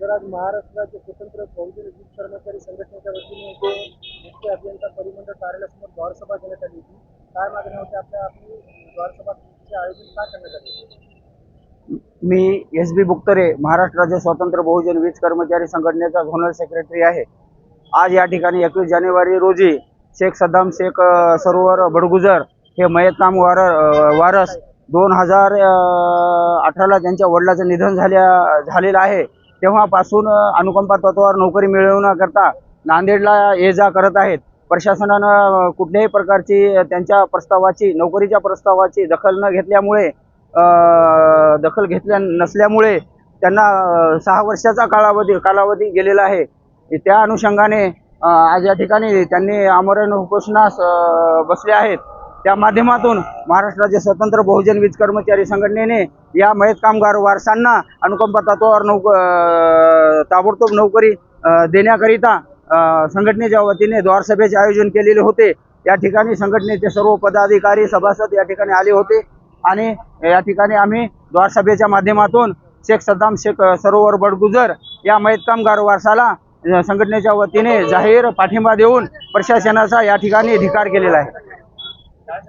तर आज महाराष्ट्राचे स्वतंत्र बहुजन वीज कर्मचारी संघटनेच्या वतीने जे मुख्य अभियंता परिमंडळ कार्यालयासमोर द्वारसभा घेण्यात आली होती. काय मागण्या होत्या आपल्या? आपली द्वारसभाचे आयोजन का करण्यात आले मी एस बी बुक्तरे महाराष्ट्र राज्य स्वतंत्र बहुजन वीज कर्मचारी संघटनेचा झोनल सेक्रेटरी आहे. आज या ठिकाणी एकवीस जानेवारी रोजी शेख सद्दाम शेख सरोवर बडगुजर हे मयत काम वार वारस दोन हजार अठराला त्यांच्या वडिलाचं निधन झाल्या झालेलं आहे. तेव्हापासून अनुकंपा तत्वावर नोकरी मिळवण्याकरता नांदेडला ये जा करत आहेत. प्रशासनानं कुठल्याही प्रकारची त्यांच्या प्रस्तावाची नोकरीच्या प्रस्तावाची दखल न घेतल्यामुळे दखल घेतल्या नसल्यामुळे त्यांना सहा वर्षाचा कालावधी कालावधी गेलेला आहे. त्या अनुषंगाने आज या ठिकाणी त्यांनी आमरण उपोषणास बसले आहेत. त्या माध्यमातून महाराष्ट्र राज्य स्वतंत्र बहुजन वीज कर्मचारी संघटनेने या मयत कामगार वारसांना अनुकंपा तत्वावर नोक ताबडतोब नोकरी देण्याकरिता संघटनेच्या वतीने द्वारसभेचे आयोजन केलेले होते. या ठिकाणी संघटनेचे सर्व पदाधिकारी सभासद या ठिकाणी आले होते. आणि या ठिकाणी आम्ही द्वारसभेच्या माध्यमातून शेख सद्दाम शेख सरोवर बडगुजर या मयत कामगार वारसाला संघटनेच्या वतीने जाहीर पाठिंबा देऊन प्रशासनाचा या ठिकाणी धिकार केलेला आहे. Tá,